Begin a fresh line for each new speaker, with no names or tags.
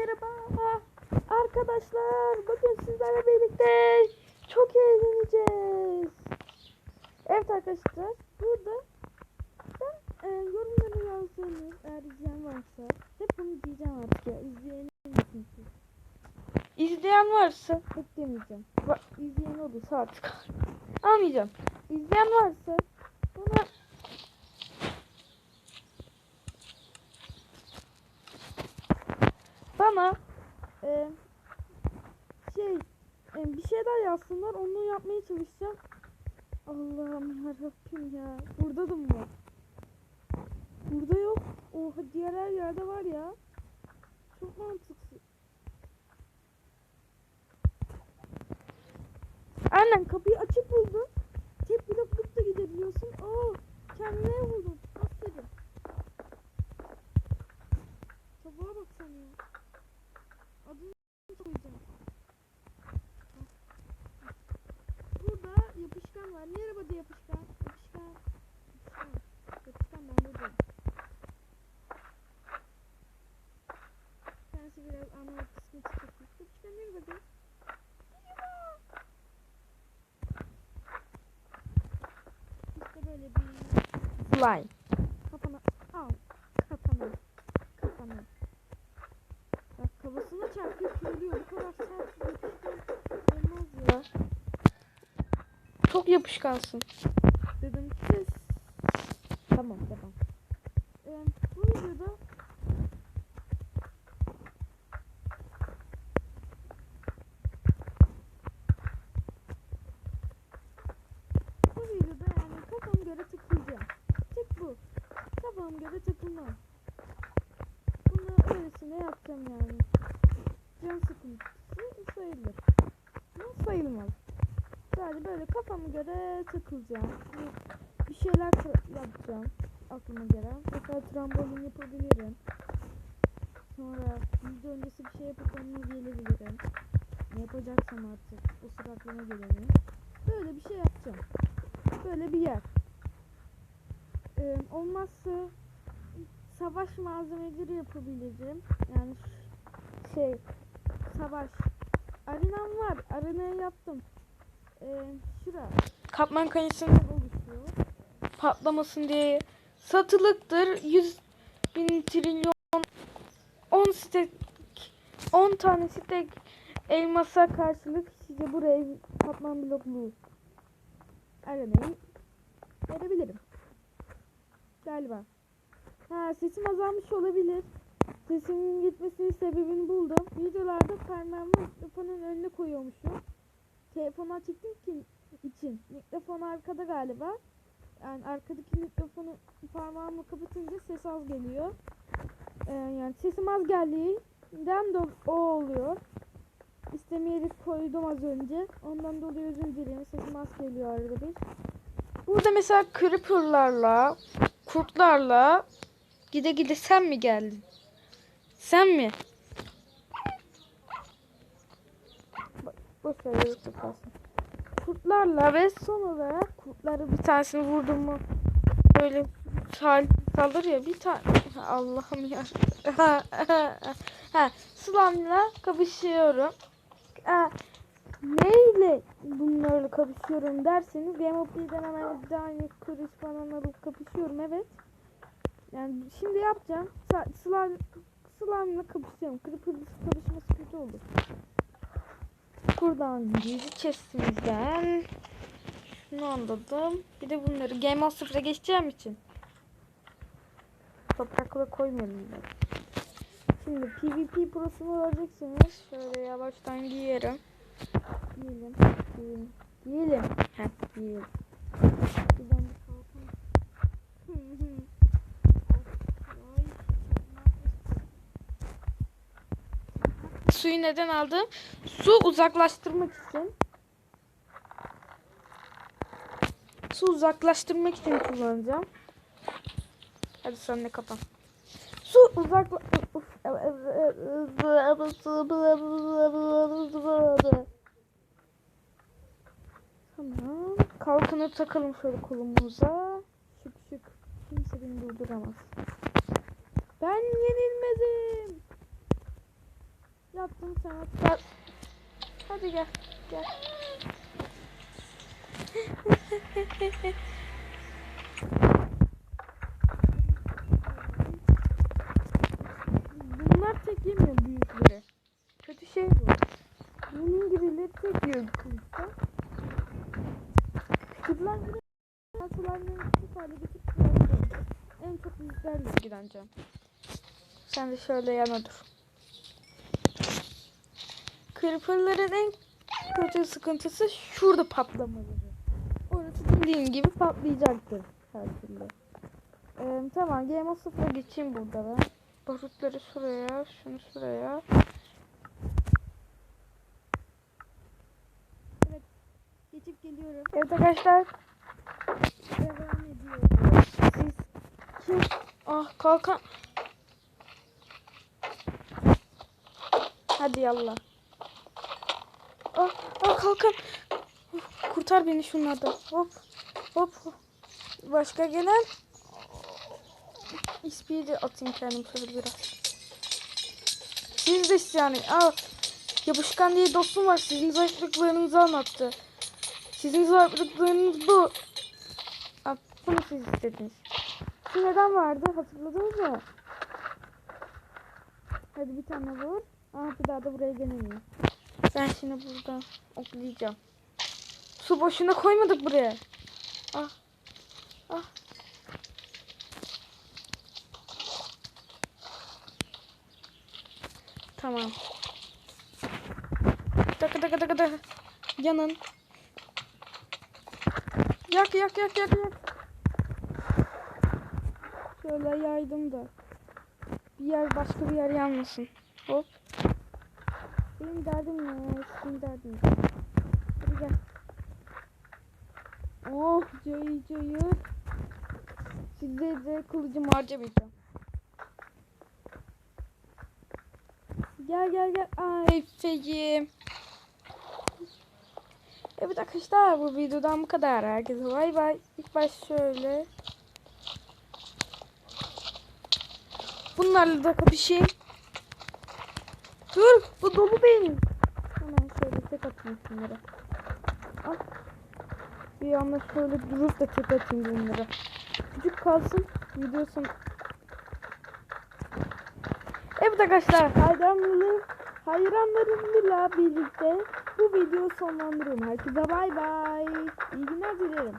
merhaba. Arkadaşlar bugün sizlerle birlikte çok eğleneceğiz. Evet arkadaşlar burada ben e, yorumları yazsanız eğer izleyen varsa hep bunu diyeceğim artık ya izleyen misiniz? İzleyen varsa hep demeyeceğim. Bak izleyen olursa artık almayacağım. İzleyen varsa bana e, şey e, bir şeyler yazsınlar onu yapmaya çalışacağım. Allah'ım yarabbim ya. Burada da mı var? Burada yok. Oha diğer her yerde var ya. Çok mantıksız. Aynen kapıyı açık buldum. Tek bloklukta gidebiliyorsun. Oo, kendine buldum. Aferin. Tabağa bak sen ya. Adını koyacağım. Burada yapışkan var. Niye arabada yapışkan? Yapışkan. Yapışkan. Yapışkan ben buradayım. Anlamak kısmı çıkacak. Yapışkan nereye bakayım? İşte böyle bir slime. Kafana al. Kafana. Kafana. Bak kafasına çarpıyor kırılıyor. Bu kadar sert yapışkan olmaz ya. Çok yapışkansın. Dedim kes. Tamam tamam. Ee, bu videoda bu videoda yani kafam göre takılacağım. Tek bu. Kafam göre takılmam. Öylesine yapacağım yani. Can sıkıntısı sayılır. Ama sayılmaz. Sadece böyle kafama göre takılacağım. Bir- şeyler yapacağım aklıma gelen. Mesela trambolin yapabilirim. Sonra video öncesi bir şey yapıp onu gelebilirim. Ne yapacaksam artık o sıra aklıma geleni. Böyle bir şey yapacağım. Böyle bir yer. Ee, olmazsa savaş malzemeleri yapabilirim. Yani şey savaş. Arenam var. Arenayı yaptım. Ee, şura. Katman kayısından oluşuyor. Patlamasın diye. Satılıktır. 100 bin trilyon 10 stek 10 tane stek elmasa karşılık size buraya katman bloklu arenayı verebilirim. Galiba. Ha sesim azalmış olabilir. Sesimin gitmesinin sebebini buldum. Videolarda parmağımı mikrofonun önüne koyuyormuşum. Telefonu açıktım ki için. Mikrofon arkada galiba. Yani arkadaki mikrofonu parmağımı kapatınca ses az geliyor. Ee, yani sesim az geldiğinden de o oluyor. İstemeyerek koydum az önce. Ondan dolayı özür dilerim. Sesim az geliyor arada bir. Burada mesela creeper'larla, kurtlarla gide gide sen mi geldin? Sen mi? Ver yürü kapatsın. Kurtlarla ve son olarak kurtları bir tanesini vurdum mu böyle sal salır ya bir tane Allah'ım ya. ha, slime'la kapışıyorum. Ha, neyle bunlarla kapışıyorum derseniz Game hemen bir tane kuruş falan kapışıyorum evet. Yani şimdi yapacağım. Slime slime'la kapışıyorum. Creeper'la kapışması kötü olur. Buradan gizli chestimizden şunu anladım. Bir de bunları Game of Thrones'a geçeceğim için toprakla koymayalım bunları. Şimdi PvP prosunu göreceksiniz. Şöyle yavaştan giyerim. Giyelim. Giyelim. Giyelim. Heh, giyelim. Buradan bir kalkalım. Hı hı. Ay, Suyu neden aldım? Su uzaklaştırmak için. Su uzaklaştırmak için kullanacağım. Hadi sen de kapan. Su uzakla... Tamam. Kalkanı takalım şöyle kolumuza. Şık şık. Kimse beni durduramaz. Ben yenilmedim. Yaptım sana. Gel. Hadi gel. Gel. Bunlar tek yemiyor büyükleri. Kötü şey bu. Bunun gibileri tek yiyor kılıçta. Küçükler gibi sularını küçük hale getirip. En çok büyüklerle ilgileneceğim. Sen de şöyle yana dur. Creeper'ların en kötü sıkıntısı şurada patlamaları. Orası dediğim gibi patlayacaktır her türlü. Ee, tamam Game of geçeyim burada ben. Barutları şuraya, şunu şuraya. Evet, geçip geliyorum. Evet arkadaşlar. Devam ediyoruz. Siz kim? Ah kalkan. Hadi yallah. Ah, ah kalkan. Of, Kurtar beni şunlardan. Hop. Hop. Başka gelen. XP'yi de atayım kendim şöyle biraz. Siz de yani. Aa, yapışkan diye dostum var. Sizin zayıflıklarınızı anlattı. Sizin zayıflıklarınız bu. Aa, bunu siz istediniz. Şu neden vardı? Hatırladınız mı? Hadi bir tane vur. Aa, bir daha da buraya gelemiyor. Ben şimdi buradan oklayacağım. Su boşuna koymadık buraya. Ah. Ah. Tamam. Dakika dakika dakika dakika. Yanın. Yak yak yak yak yak. Şöyle yaydım da. Bir yer başka bir yer yanmasın. Hop. Benim derdim ne? Sizin derdiniz. ne? Hadi gel. Oh cayır cayır. Size de kılıcımı harcamayacağım. Gel gel gel. Ay feyim. Evet arkadaşlar bu videodan bu kadar. Herkese bay bay. İlk baş şöyle. Bunlarla da kapışayım. Dur bu dolu benim. Hemen şöyle tek atayım şunlara. Al. Bir anda şöyle durup da tek atayım bunlara. Küçük kalsın. Video son... Evet arkadaşlar hayranlarım, hayranlarımla birlikte bu videoyu sonlandırıyorum. Herkese bay bay. İyi günler dilerim.